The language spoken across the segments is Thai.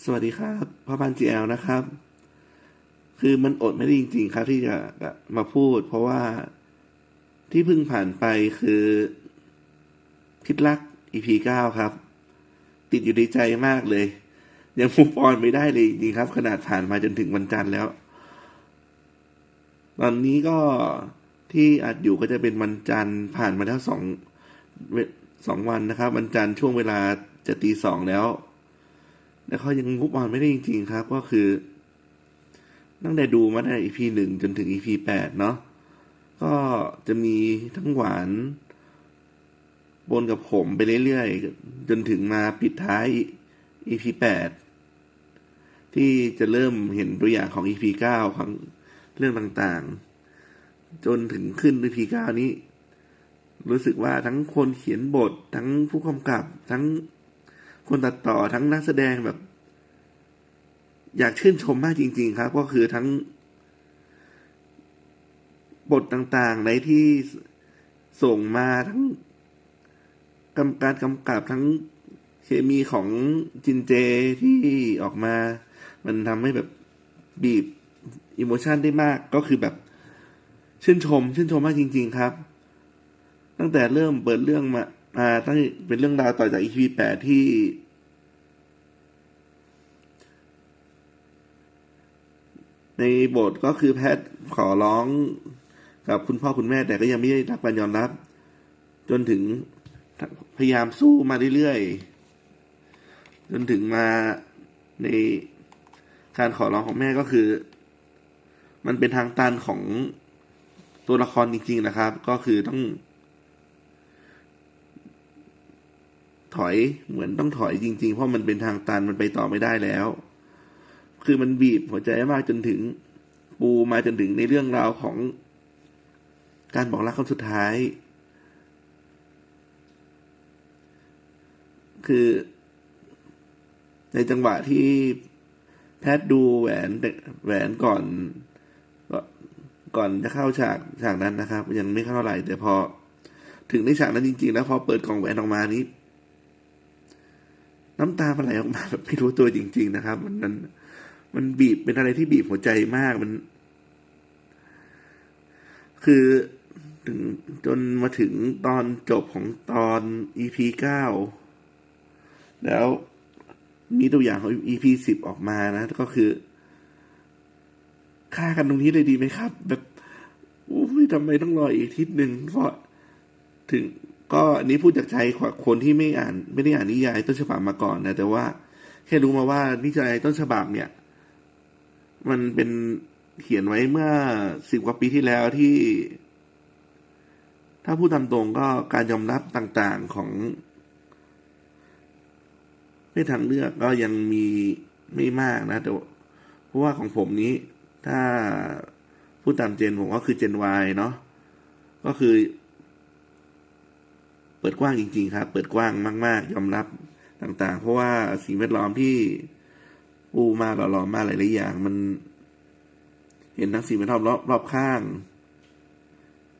สวัสดีครับพ่อพันจีแอลนะครับ คือมันอดไม่ได้จริง ๆ ครับ ที่จะมาพูด เพราะว่าที่เพิ่งผ่านไปคือพิษรัก EP เก้าครับ ติดอยู่ในใจมากเลย ยังมุกออนไม่ได้เลยจริงๆครับ ขนาดผ่านมาจนถึงวันจันทร์แล้ว ตอนนี้ก็ที่อัดอยู่ก็จะเป็นวันจันทร์ผ่านมาแล้วสองสองวันนะครับ วันจันทร์ช่วงเวลาจะตีสองแล้ว แล้วเขายังมุกออนไม่ได้จริงๆครับก็คือตั้งแต่ดูมาได้ EP หนึ่งจนถึง EP แปดเนาะก็จะมีทั้งหวานบนกับขมไปเรื่อยๆ จนถึงมาปิดท้าย EP แปดที่จะเริ่มเห็นตัวอย่างของ EP เก้าของเรื่องต่างๆ จนถึงขึ้น EP เก้านี้ รู้สึกว่าทั้งคนเขียนบททั้งผู้กำกับทั้ง คนตัดต่อทั้งนักแสดงแบบ อยากชื่นชมมากจริง ๆ ครับ ก็คือทั้ง บทต่างๆในที่ส่งมาทั้งกำการกำกับทั้งเคมีของจินเจที่ออกมา มันทำให้แบบบีบอิโมชันได้มากก็คือแบบชื่นชม ชื่นชมมากจริง ๆ ครับ ตั้งแต่เริ่มเปิดเรื่องมาอ่าตั้งเป็นเรื่องราวต่อจาก EP แปดที่ ในบทก็คือแพทย์ขอร้องกับคุณพ่อคุณแม่แต่ก็ยังไม่ได้รับการยอมรับ จนถึงพยายามสู้มาเรื่อยๆจนถึงมาในการขอร้องของแม่ก็คือ มันเป็นทางตันของตัวละครจริง ๆนะครับ ก็คือต้อง ถอยเหมือนต้องถอยจริง ๆ เพราะมันเป็นทางตันมันไปต่อไม่ได้แล้ว คือมันบีบหัวใจมากจนถึงปูมาจนถึงในเรื่องราวของการบอกรักครั้งสุดท้าย คือในจังหวะที่แพทย์ดูแหวนแหวนก่อนก่อนจะเข้าฉากฉากนั้นนะครับ ยังไม่เข้าไหร่แต่พอถึงในฉากนั้นจริงๆ แล้วพอเปิดกล่องแหวนออกมานี้ น้ำตามันไหลออกมาแบบไม่รู้ตัวจริง ๆ นะครับ มันมัน มันบีบเป็นอะไรที่บีบหัวใจมากมัน คือถึงจนมาถึงตอนจบของตอน EP เก้าแล้วมีตัวอย่างของ EP สิบออกมานะก็คือฆ่ากันตรงนี้เลยดีไหมครับ แบบอุ้ยทำไมต้องรออีกทิศหนึ่งเพราะถึง ก็อันนี้พูดจากใจคนที่ไม่อ่าน ไม่ได้อ่านนิยายต้นฉบับมาก่อนนะ แต่ว่า แค่รู้มาว่านิยายต้นฉบับเนี่ย มันเป็นเขียนไว้เมื่อสิบกว่าปีที่แล้วที่ ถ้าพูดตามตรงก็การยอมรับต่างๆของเพศทางเลือกก็ยังมีไม่มากนะแต่เพราะว่าของผมนี้ ถ้าพูดตามเจนผมก็คือเจน Y เนาะก็คือ เปิดกว้างจริง ๆ ครับ เปิดกว้างมาก ๆ ยอมรับต่าง ๆ เพราะว่าสิ่งแวดล้อมที่ ปูมาหล่อๆมาหลายๆอย่าง มันเห็นทั้งสิ่งแวดล้อมรอบรอบข้าง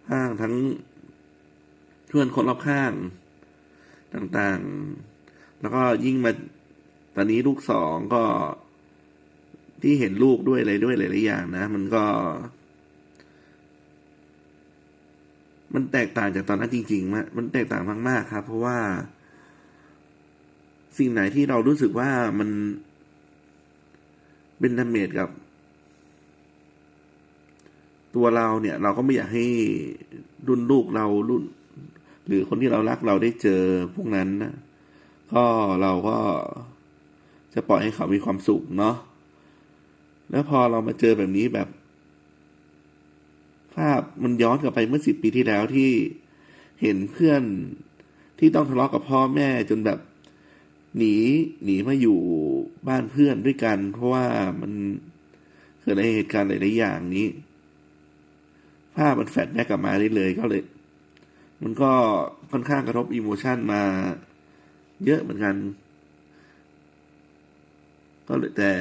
ข้างทั้งเพื่อนคนรอบข้าง ต่างๆ แล้วก็ยิ่งมาตอนนี้ลูกสองก็ที่เห็นลูกด้วยอะไรด้วยหลายๆอย่างนะ มันก็ มันแตกต่างจากตอนนั้นจริงๆมากมันแตกต่างมากๆครับ เพราะว่า สิ่งไหนที่เรารู้สึกว่ามัน เป็นดาเมจกับ ตัวเราเนี่ย เราก็ไม่อยากให้รุ่นลูกเรารุ่น หรือคนที่เรารักเราได้เจอพวกนั้นนะก็เราก็จะปล่อยให้เขามีความสุขเนาะแล้วพอเรามาเจอแบบนี้แบบ ภาพมันย้อนกลับไปเมื่อสิบปีที่แล้วที่เห็นเพื่อนที่ต้องทะเลาะกับพ่อแม่จนแบบ หนีหนีมาอยู่บ้านเพื่อนด้วยกัน เพราะว่ามันเกิดอะไรเหตุการณ์หลายๆอย่างนี้ ภาพมันแฟลชแบ็กกลับมาได้เลยก็เลย มันก็ค่อนข้างกระทบอิโมชันมาเยอะเหมือนกัน ก็เลยแต่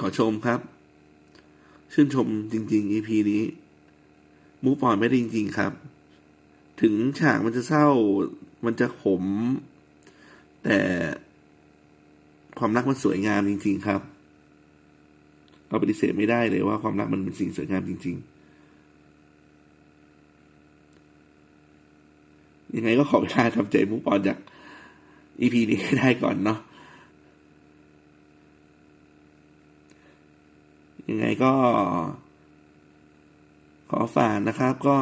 ขอชมครับ ชื่นชมจริง ๆ EP นี้ มูฟออนไม่ได้จริง ๆ ครับ ถึงฉากมันจะเศร้า มันจะขม แต่ความรักมันสวยงามจริง ๆ ครับ เราปฏิเสธไม่ได้เลยว่าความรักมันเป็นสิ่งสวยงามจริง ๆ ยังไงก็ขอเวลาทำใจมุกออนจากอีพีนี้ได้ก่อนเนาะยังไงก็ ขอฝากนะครับก็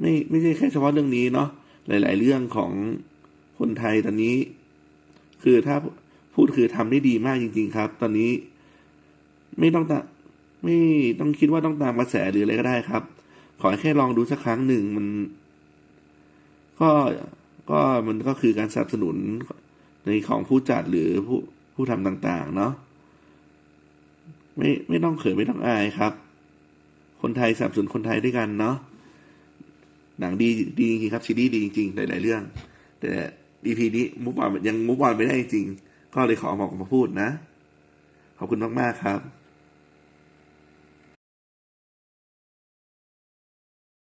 ไม่ไม่ใช่แค่เฉพาะเรื่องนี้เนาะหลาย ๆ เรื่องของคนไทยตอนนี้ คือถ้าพูดคือทำได้ดีมากจริง ๆ ครับ ตอนนี้ไม่ต้องตาไม่ต้องคิดว่าต้องตามกระแสหรืออะไรก็ได้ครับ ขอแค่ลองดูสักครั้งหนึ่งมัน ก็ก็มันก็คือการสนับสนุนในของผู้จัดหรือผู้ผู้ทำต่าง ๆ เนาะไม่ไม่ต้องเขินไม่ต้องอายครับ คนไทยสนับสนุนคนไทยด้วยกันเนาะ หนังดีดีจริงครับซีรีส์ดีจริงๆหลายๆเรื่อง แต่ดีพีนี้มุกบอลยังมุกบอลไม่ได้จริง ก็เลยขอออกมาพูดนะ ขอบคุณมาก ๆ ครับ